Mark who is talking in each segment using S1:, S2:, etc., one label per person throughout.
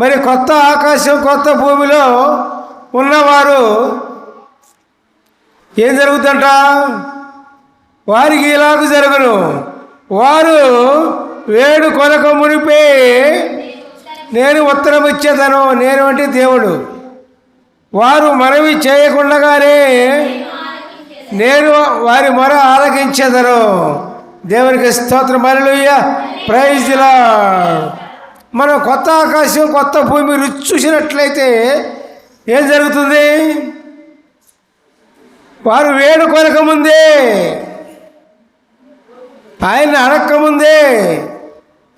S1: మరి కొత్త ఆకాశం కొత్త భూమిలో ఉన్నవారు ఏం జరుగుతుంట వారికి ఇలాగ జరుగును. వారు వేడు కొనక మునిపే నేను ఉత్తరం ఇచ్చేదను నేను అంటే దేవుడు. వారు మనవి చేయకుండగానే నేను వారి మొర ఆలకించేదను. దేవునికి స్తోత్రం. మరలుయ్య ప్రైజ్లా మనం కొత్త ఆకాశం కొత్త భూమి రుచి చూసినట్లయితే ఏం జరుగుతుంది? వారు వేడు కొనక ముందే ఆయన్ని అడక్క ముందే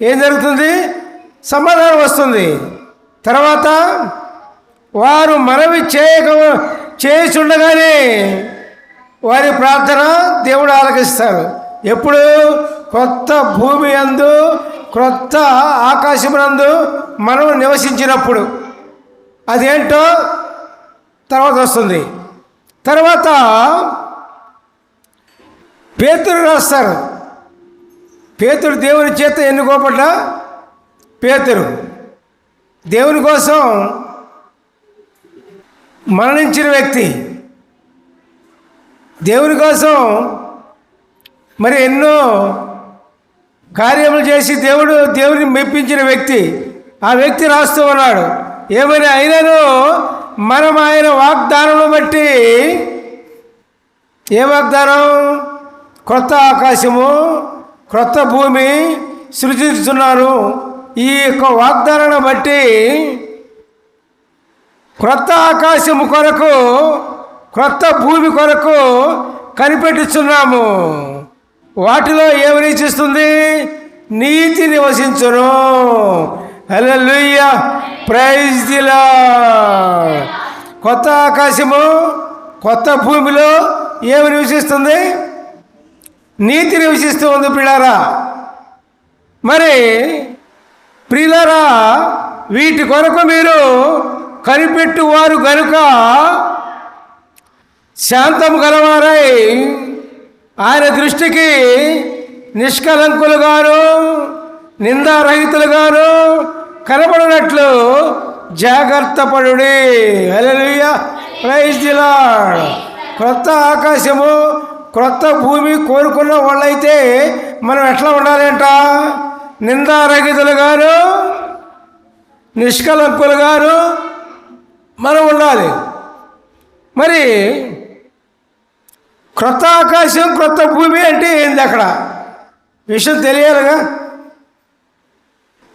S1: ఏం జరుగుతుంది? సమాధానం వస్తుంది. తర్వాత వారు మనవి చేయక చేస్తుండగానే వారి ప్రార్థన దేవుడు ఆలకిస్తారు. ఎప్పుడు? కొత్త భూమి అందు క్రొత్త ఆకాశమునందు మనం నివసించినప్పుడు అదేంటో తర్వాత వస్తుంది. తర్వాత పేతురు రాస్తారు. పేతురు దేవుని చేత ఎన్నుకోబడ్డ పేతురు. దేవుని కోసం మరణించిన వ్యక్తి. దేవుని కోసం మరి ఎన్నో కార్యములు చేసి దేవుడు దేవుని మెప్పించిన వ్యక్తి. ఆ వ్యక్తి రాస్తూ ఉన్నాడు. ఏమని అయినను మనం ఆయన వాగ్దానం బట్టి ఏ వాగ్దానం? క్రొత్త ఆకాశము క్రొత్త భూమి సృజిస్తున్నారు ఈ యొక్క వాగ్దానాన్ని బట్టి క్రొత్త ఆకాశము కొరకు క్రొత్త భూమి కొరకు కనిపెట్టుచున్నాము. వాటిలో ఏమి నివసిస్తుంది నీతి నివసించును హల్లెలూయ. ప్రైజ్ దిలా కొత్త ఆకాశము కొత్త భూమిలో ఏమి నివసిస్తుంది? నీతి నివసిస్తూ ఉంది పిల్లారా మరి ప్రిలారా వీటి కొరకు మీరు కనిపెట్టువారు కనుక గనుక శాంతం గలవారై ఆయన దృష్టికి నిష్కలంకులుగాను నిందారహితులుగాను కనబడినట్లు జాగ్రత్త పడుడి. హల్లెలూయా. ప్రైజ్ ది క్రొత్త ఆకాశము క్రొత్త భూమి కోరుకున్న వాళ్ళైతే మనం ఎట్లా ఉండాలంట? నిందారహితులుగాను నిష్కలంకులుగాను మనం ఉండాలి. మరి క్రొత్త ఆకాశం క్రొత్త భూమి అంటే ఏంది అక్కడ? విషయం తెలియాలిగా?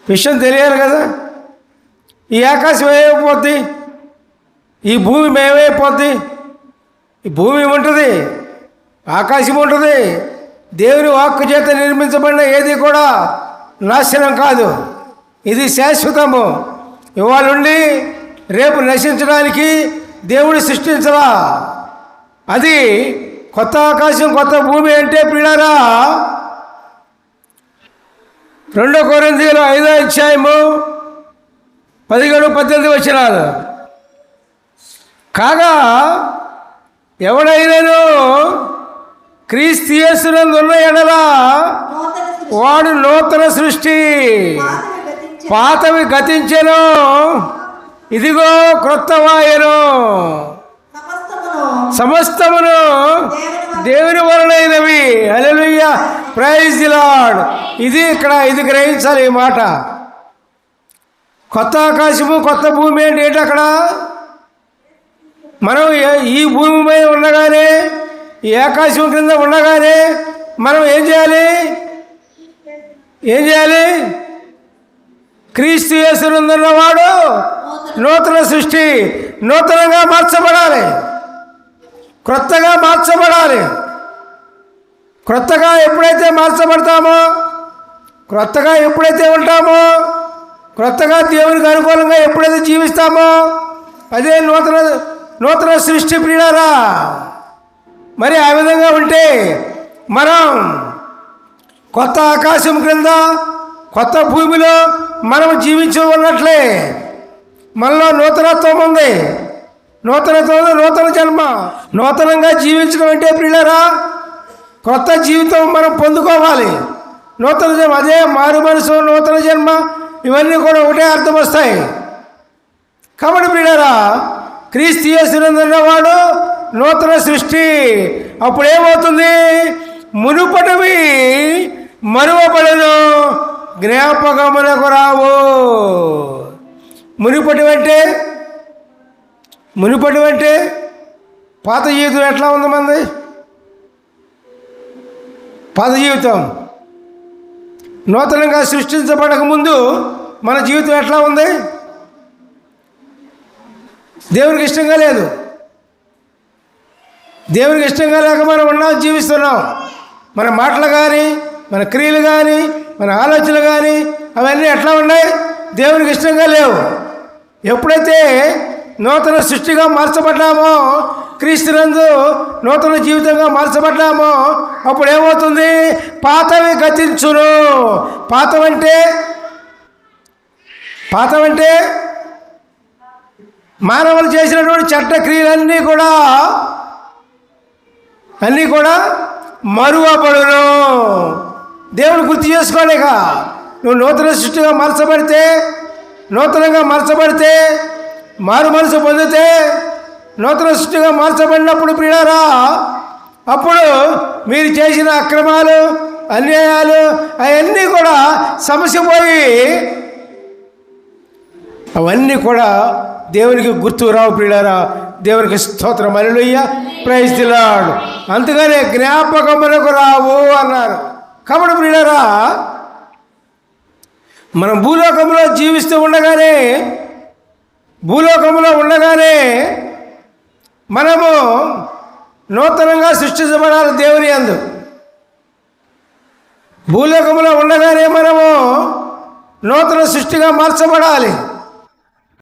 S1: విషయం తెలియాలి కదా? ఈ ఆకాశం ఏమైపోద్ది? ఈ భూమి మేమైపోద్ది? ఈ భూమి ఉంటుంది ఆకాశం ఉంటుంది. దేవుని వాక్కు చేత నిర్మించబడిన ఏది కూడా నాశనం కాదు. ఇది శాశ్వతము. ఇవాళ నుండి రేపు నశించడానికి దేవుడు సృష్టించరా? అది కొత్త ఆకాశం కొత్త భూమి అంటే పిల్లరా? రెండో కొరింథీయులు ఐదో అధ్యాయము పదిహేడు పద్దెనిమిది వచ్చినారు కాగా ఎవడైనాను క్రీస్తు ఉన్న ఎడలా వాడు నూతన సృష్టి
S2: పాతవి
S1: గతించెను. ఇదిగో క్రొత్త వాయను.
S2: సమస్తమును
S1: దేవుని వలనైనవి. అలెలుయ్య ప్రైజ్ ది లార్డ్ ఇది ఇక్కడ ఇది గ్రహించాలి ఈ మాట. కొత్త ఆకాశము కొత్త భూమి అంటే ఏంటి అక్కడ? మనం ఈ భూమి మీద ఉండగానే ఈ ఆకాశం కింద ఉండగానే మనం ఏం చేయాలి? ఏం చేయాలి? క్రీస్తు యేసునందున్నవాడు నూతన సృష్టి నూతనంగా మార్చబడాలి. క్రొత్తగా మార్చబడాలి. క్రొత్తగా ఎప్పుడైతే మార్చబడతామో క్రొత్తగా ఎప్పుడైతే ఉంటామో క్రొత్తగా దేవునికి అనుకూలంగా ఎప్పుడైతే జీవిస్తామో అదే నూతన నూతన సృష్టి ప్రియులారా. మరి ఆ విధంగా ఉంటే మనం కొత్త ఆకాశం క్రింద కొత్త భూమిలో మనం జీవించి ఉన్నట్లే. మనలో నూతనత్వం ఉంది. నూతనత్వం నూతన జన్మ నూతనంగా జీవించడం అంటే ప్రియులరా కొత్త జీవితం మనం పొందుకోవాలి. నూతన జన్మ అదే మారు మనసు నూతన జన్మ ఇవన్నీ కూడా ఒకటే అర్థం వస్తాయి. కాబట్టి ప్రియులరా క్రీస్తు యేసునందున్నవాడు నూతన సృష్టి అప్పుడు ఏమవుతుంది మునుపటివి మరువబడను జ్ఞాపకమునకు రావు. మునుపటివంటే మునుపటివంటే అంటే పాత జీవితం ఎట్లా ఉంది మంది? పాత జీవితం. నూతనంగా సృష్టించబడక ముందు మన జీవితం ఎట్లా ఉంది? దేవునికి ఇష్టంగా లేదు. దేవునికి ఇష్టంగా లేక మనం ఉన్నాం జీవిస్తున్నాం. మన మాటలు కానీ మన క్రియలు కానీ మన ఆలోచనలు కానీ అవన్నీ ఎట్లా ఉన్నాయి? దేవునికి ఇష్టంగా లేవు. ఎప్పుడైతే నూతన సృష్టిగా మార్చబడ్డామో క్రీస్తునందు నూతన జీవితంగా మార్చబడ్డామో అప్పుడు ఏమవుతుంది పాతవి గతించును. పాతవంటే? పాతవంటే? మానవులు చేసినటువంటి చట్ట క్రియలన్నీ కూడా అన్నీ కూడా మరువబడును. దేవుడు గుర్తు చేసుకోలేక నువ్వు నూతన సృష్టిగా మార్చబడితే నూతనంగా మార్చబడితే మారు మనసు పొందితే నూతన సృష్టిగా మార్చబడినప్పుడు ప్రియారా అప్పుడు మీరు చేసిన అక్రమాలు అన్యాయాలు అవన్నీ కూడా సమస్య పోయి అవన్నీ కూడా దేవునికి గుర్తు రావు ప్రియారా దేవునికి స్తోత్రం. అల్లుయ్య ప్రైజ్లాడు అందుకనే జ్ఞాపకములకు రావు అన్నారు. కాబట్టి ప్రియారా మనం భూలోకంలో జీవిస్తూ ఉండగానే భూలోకంలో ఉండగానే మనము నూతనంగా సృష్టించబడాలి దేవుని అందు. భూలోకంలో ఉండగానే మనము నూతన సృష్టిగా మార్చబడాలి.